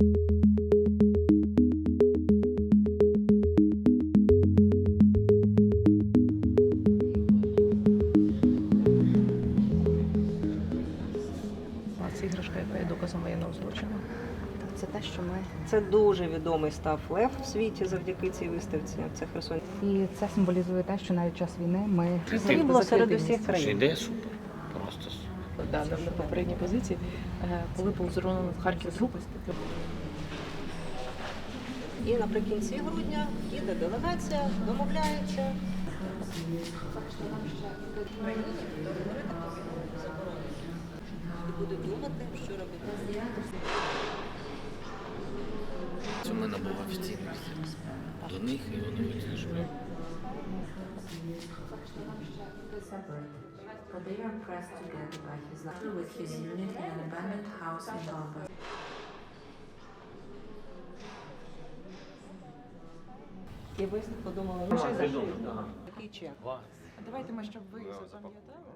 А це іграшка, яка є доказом воєнного злочину. Це те, що ми Це дуже відомий став лев в світі завдяки цій виставці. Це Херсон. і це символізує те, що навіть час війни ми Срібло серед усіх країн. Іде супер. Да, на, на попередній позиції, е, коли був зруйнований Харків груп, І наприкінці грудня їде делегація, домовляється. Буде думати, що робити. Це в мене був офіційний візит до них, і вони вирішили. But they are pressed together by his life with his unit in an abandoned house in Donbass. Я ви подумала, ну що за такий чек. давайте ми, щоб ви запам'ятали.